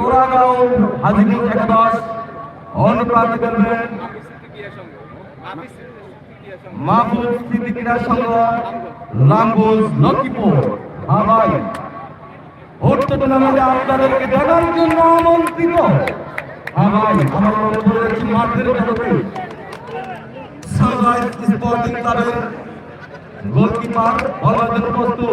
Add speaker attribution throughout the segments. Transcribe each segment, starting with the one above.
Speaker 1: তোরাগাঁও ক্রীড়া সংঘ রামগঞ্জ লক্ষ্মীপুর ভাই উক্ত টুর্নামেন্টে আপনাদেরকে দেখার জন্য আমন্ত্রিত। হ্যাঁ আমার গোলকিপার অলরাউন্ডার প্রস্তুত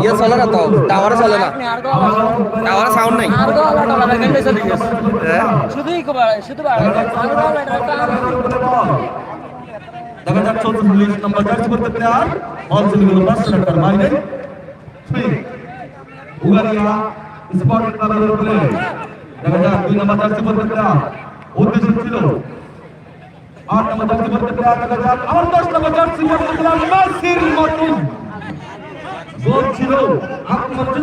Speaker 2: ইয়ে চলে না তো টাওয়ারে চলে না। টাওয়ারে সাউন্ড নাই।
Speaker 3: আর
Speaker 1: দেখা যাক চৌচল্লিশ নম্বর জার্সি করতে প্লেয়ার বল চলে গেল পাঁচশো টাকার বাইরে উগারিয়া স্পট ক্লাবের প্লেয়ার দেখা যাক দুই নম্বর জার্সি করতে প্লেয়ার উদ্দেশ্য ছিল আট নম্বর জার্সি প্লেয়ার দেখা যাক আবার দশ নম্বর জার্সি আক্রমণ ছিল